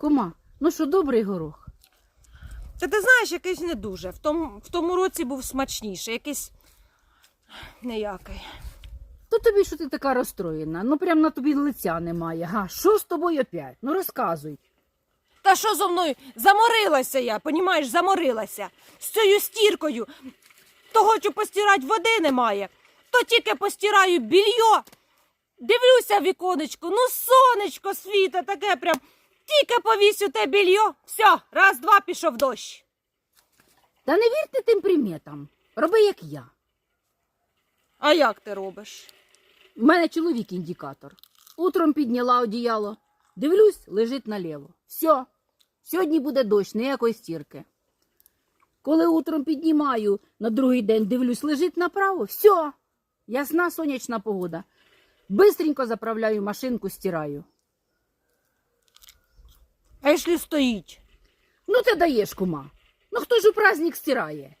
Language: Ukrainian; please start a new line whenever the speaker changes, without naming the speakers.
Кума, ну що, добрий горох?
Та ти знаєш, якийсь не дуже. В тому, в тому році був смачніший, якийсь ніякий.
То тобі що ти така розстроєна? Ну прям на тобі лиця немає. Га, що з тобою опять? Ну розказуй.
Та що зо мною? Заморилася я, понімаєш, заморилася. З цією стіркою. То хочу постирати, води немає. То тільки постираю більйо. Дивлюся в віконечко, ну сонечко світа, таке прям. Тільки повісю те більйо. Все, раз, два, пішов дощ.
Та не вірте тим приметам. Роби як я.
А як ти робиш?
У мене чоловік індикатор. Утром підняла одіяло. Дивлюсь, лежить наліво. Все. Сьогодні буде дощ, ніякої стірки. Коли утром піднімаю, на другий день дивлюсь, лежить направо. Все. Ясна сонячна погода. Бистренько заправляю машинку, стираю.
Якщо стоїть?
Ну ти даєш, кума. Ну хто ж у праздник стирає?